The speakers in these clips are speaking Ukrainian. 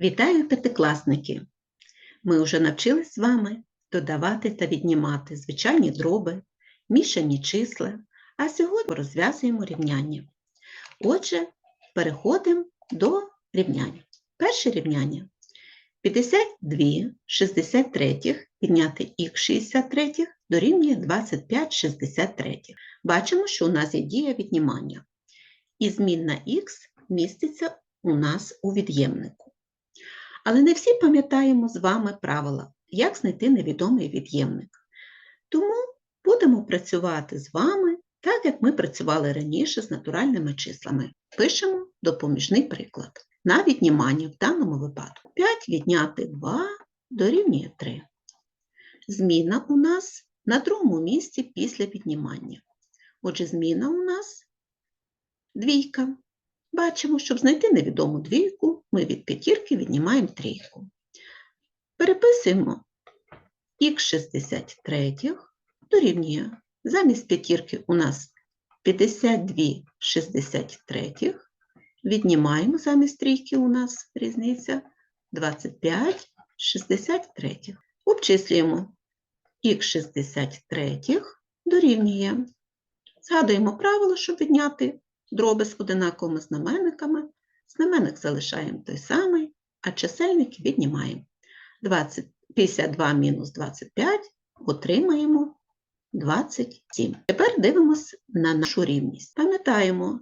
Вітаю п'ятикласники! Ми вже навчились з вами додавати та віднімати звичайні дроби, мішані числа, а сьогодні розв'язуємо рівняння. Отже, переходимо до рівняння. Перше рівняння. 52 63 підняти х 63 дорівнює 25 63. Бачимо, що у нас є дія віднімання. І змінна х міститься у нас у від'ємнику. Але не всі пам'ятаємо з вами правила, як знайти невідомий від'ємник. Тому будемо працювати з вами так, як ми працювали раніше з натуральними числами. Пишемо допоміжний приклад. На віднімання в даному випадку 5 відняти 2 дорівнює 3. Зміна у нас на другому місці після віднімання. Отже, зміна у нас двійка. Бачимо, щоб знайти невідому двійку, ми від п'ятірки віднімаємо трійку. Переписуємо х 63 дорівнює. Замість п'ятірки у нас 52 63. Віднімаємо замість трійки у нас різниця 25 63. Обчислюємо х 63 дорівнює. Згадуємо правило, щоб відняти дроби з одинаковими знаменниками, знаменник залишаємо той самий, а чисельник віднімаємо. 20, 52 мінус 25 отримаємо 27. Тепер дивимося на нашу рівність. Пам'ятаємо,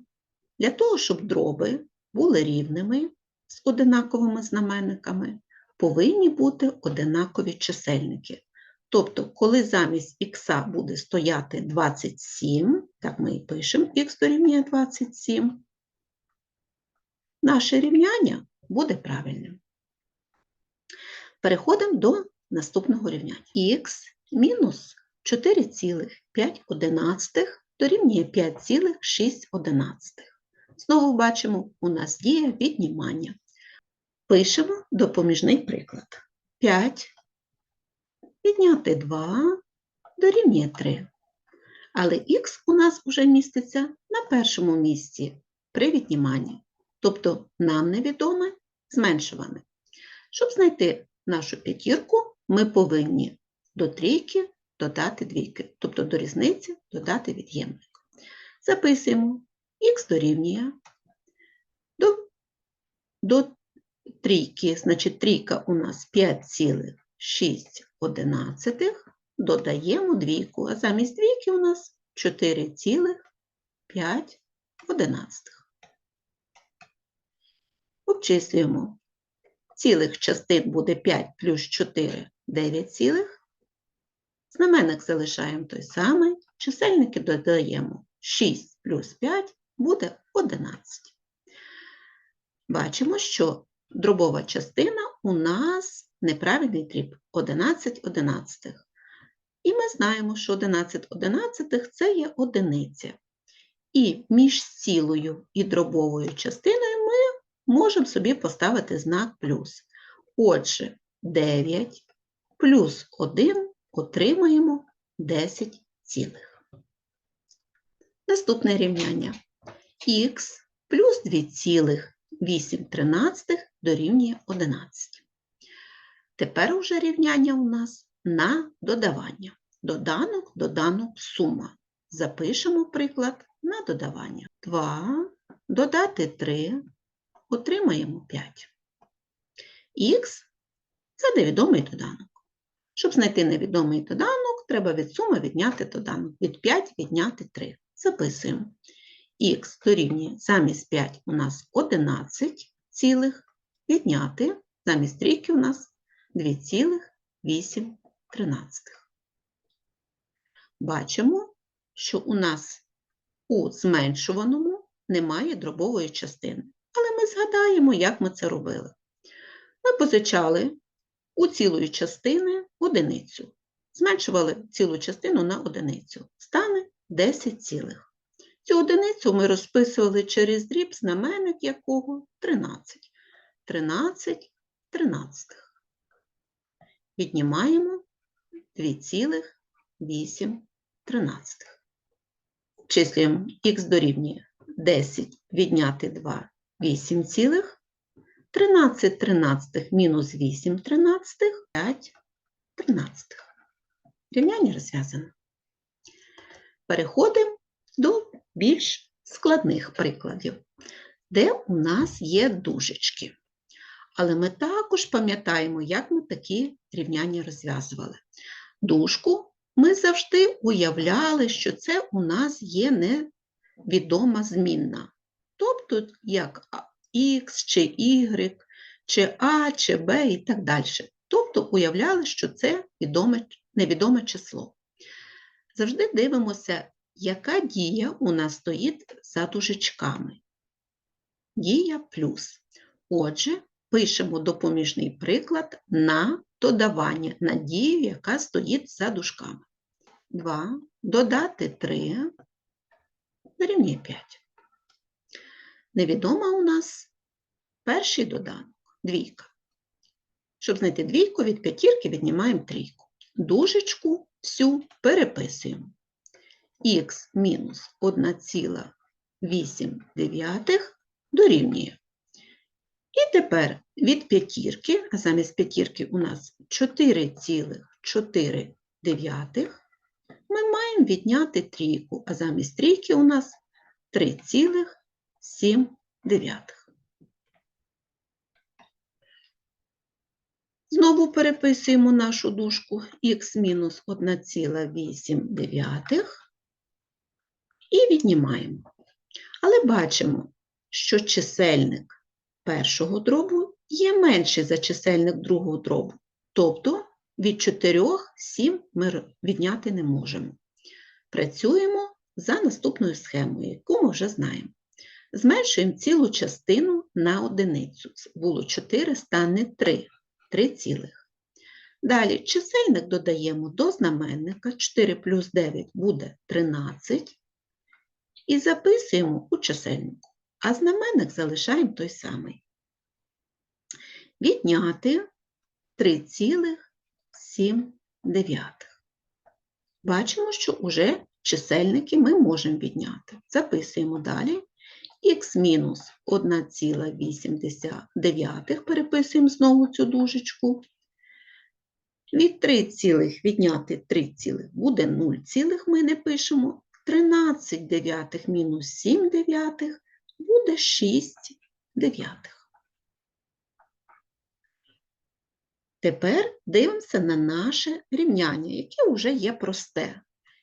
для того, щоб дроби були рівними з одинаковими знаменниками, повинні бути одинакові чисельники. Тобто, коли замість х буде стояти 27, так ми і пишемо х дорівнює 27, наше рівняння буде правильним. Переходимо до наступного рівняння. х мінус 4,5 дорівнює 5,6. Знову бачимо, у нас діє віднімання. Пишемо допоміжний приклад. 5 Підняти 2 дорівнює 3. Але х у нас вже міститься на першому місці при відніманні. Тобто нам невідоме зменшуване. Щоб знайти нашу п'ятірку, ми повинні до трійки додати двійки, тобто до різниці додати від'ємник. Записуємо х дорівнює до, до трійки, значить трійка у нас 5,6 одинадцятих, додаємо двійку, а замість двійки у нас 4,5 одинадцятих. Обчислюємо. Цілих частин буде 5 плюс 4 – 9 цілих. Знаменник залишаємо той самий, чисельники додаємо 6 плюс 5 буде 11. Бачимо, що дробова частина у нас неправильний дріб 11 одинадцятих. І ми знаємо, що 11 одинадцятих – це є одиниця. І між цілою і дробовою частиною ми можемо собі поставити знак плюс. Отже, 9 плюс 1 отримаємо 10 цілих. Наступне рівняння. х плюс 2,8 дорівнює 11. Тепер уже рівняння у нас на додавання. Доданок, доданок, сума. Запишемо приклад на додавання. 2 додати 3, отримаємо 5. Х це невідомий доданок. Щоб знайти невідомий доданок, треба від суми відняти доданок. Від 5 відняти 3. Записуємо. Х дорівнює замість 5 у нас 11 цілих, відняти замість трійки у нас 2,8. Бачимо, що у нас у зменшуваному немає дробової частини. Але ми згадаємо, як ми це робили. Ми позичали у цілої частини одиницю. Зменшували цілу частину на одиницю. Стане 10 цілих. Цю одиницю ми розписували через дріб, знаменник якого 13. 13 тринадцятих віднімаємо 2,8. Числюємо х дорівнює 10 відняти 2 8 цілих. 13 тринадцятих мінус 8 тринадцятих, 5 тринадцятих. Рівняння розв'язано. Переходимо до більш складних прикладів, де у нас є дужечки. Але ми також пам'ятаємо, як ми такі рівняння розв'язували. Дужку ми завжди уявляли, що це у нас є невідома змінна. Тобто, як Х чи Y, чи А, чи Б і так далі. Тобто уявляли, що це відоме, невідоме число. Завжди дивимося, яка дія у нас стоїть за дужечками. Дія плюс. Отже, пишемо допоміжний приклад на додавання, на дію, яка стоїть за дужками. 2 додати 3 дорівнює 5. Невідома у нас перший доданок двійка. Щоб знайти двійку, від п'ятірки віднімаємо трійку. Дужечку всю переписуємо. Х мінус 1,8 дорівнює. І тепер від п'ятірки, а замість п'ятірки у нас 4,4 ми маємо відняти трійку, а замість трійки у нас 3,7 дев'ятих. Знову переписуємо нашу дужку х мінус 1,8 і віднімаємо. Але бачимо, що чисельник першого дробу є менший за чисельник другого дробу. Тобто від 4 7 ми відняти не можемо. Працюємо за наступною схемою, яку ми вже знаємо. Зменшуємо цілу частину на одиницю. Було 4, стане 3. 3 цілих. Далі чисельник додаємо до знаменника. 4 плюс 9 буде 13. І записуємо у чисельнику. А знаменник залишаємо той самий. Відняти 3,7. Бачимо, що вже чисельники ми можемо відняти. Записуємо далі х мінус 1,8 переписуємо знову цю дужечку. Від 3 цілих відняти 3 цілих буде 0 цілих, ми не пишемо. 13 дев'ятих мінус 7 дев'ятих буде 6 дев'ятих. Тепер дивимося на наше рівняння, яке вже є просте.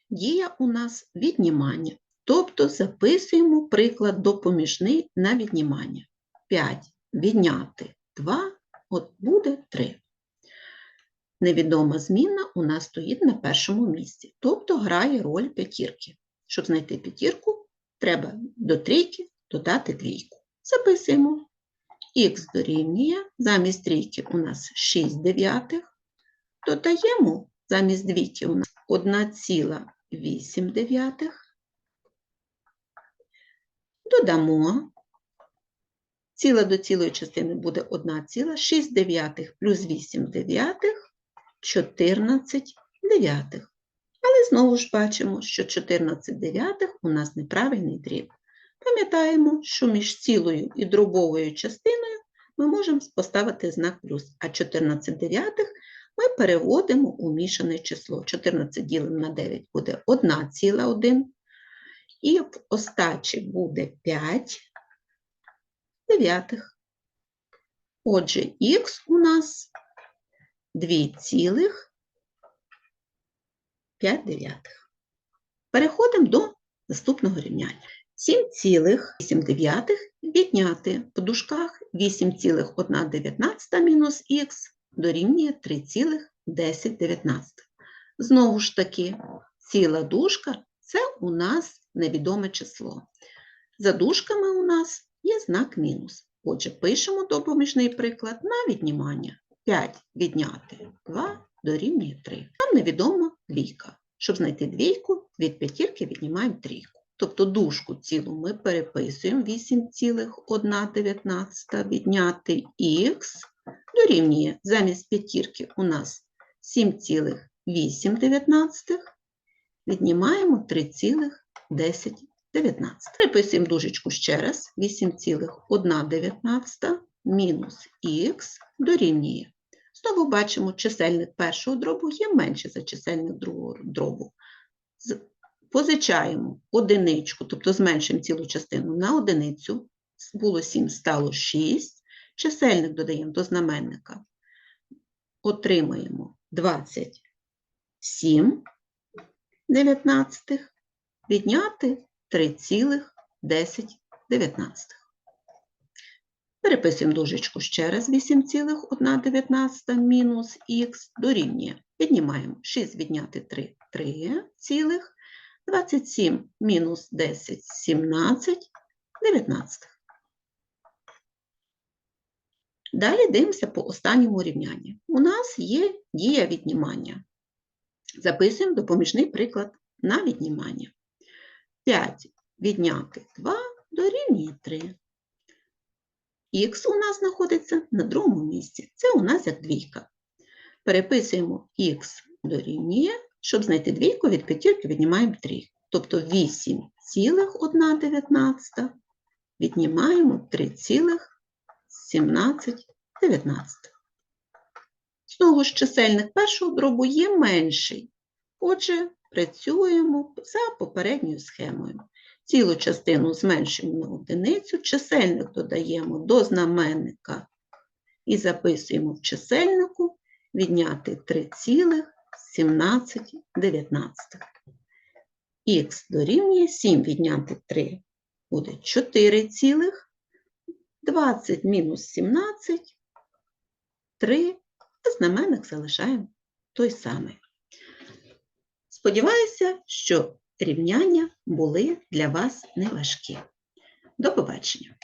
Дія у нас віднімання. Тобто записуємо приклад допоміжний на віднімання. 5 відняти 2, от буде 3. Невідома змінна у нас стоїть на першому місці, тобто грає роль п'ятірки. Щоб знайти п'ятірку, треба до трійки додати двійку. Записуємо. Х дорівнює, замість трійки у нас 6 дев'ятих, додаємо замість двійки у нас 1,8 дев'ятих, додамо. Ціла до цілої частини буде 1 ціла, 6 дев'ятих плюс 8 дев'ятих, 14 дев'ятих. Але знову ж бачимо, що 14 дев'ятих у нас неправильний дріб. Пам'ятаємо, що між цілою і дробовою частиною ми можемо поставити знак плюс, а 14 дев'ятих ми переводимо у мішане число. 14 ділимо на 9 буде 1 ціла 1, і в остачі буде 5 дев'ятих. Отже, х у нас 2,5 дев'ятих. Переходимо до наступного рівняння. 7,8 відняти в дужках 8,1 мінус х дорівнює 3,10. Знову ж таки, ціла дужка це у нас невідоме число. За дужками у нас є знак мінус. Отже, пишемо допоміжний приклад на віднімання. 5 відняти 2 дорівнює 3. Нам невідома двійка. Щоб знайти двійку, від п'ятірки віднімаємо трійку. Тобто дужку цілу ми переписуємо 8,1 відняти х дорівнює замість п'ятірки у нас 7,8 віднімаємо 3,10. Переписуємо дужечку ще раз. 8,1 мінус х дорівнює. Знову бачимо, чисельник першого дробу є менше за чисельник другого дробу. Позичаємо одиничку, тобто зменшуємо цілу частину на одиницю. Було 7, стало 6. Чисельник додаємо до знаменника. Отримаємо 27 дев'ятнадцятих. Відняти 3,10. Переписуємо дужечку ще раз 8,1 мінус х дорівнює. Віднімаємо 6 відняти 3 – 3 цілих, 27 мінус 10 – 17, 19. Далі дивимося по останньому рівнянні. У нас є дія віднімання. Записуємо допоміжний приклад на віднімання. 5 відняти 2 дорівнює 3. Х у нас знаходиться на другому місці. Це у нас як двійка. Переписуємо х дорівнює, щоб знайти двійку, від п'ятірки віднімаємо 3. Тобто 8,1 віднімаємо 3,17. Знову ж чисельник першого дробу є менший. Отже, працюємо за попередньою схемою. Цілу частину зменшуємо на одиницю, чисельник додаємо до знаменника і записуємо в чисельнику відняти 3,17. Х дорівнює 7 відняти 3 буде 4 цілих, 20 мінус 17, 3, а знаменник залишаємо той самий. Сподіваюся, що рівняння були для вас неважкі. До побачення!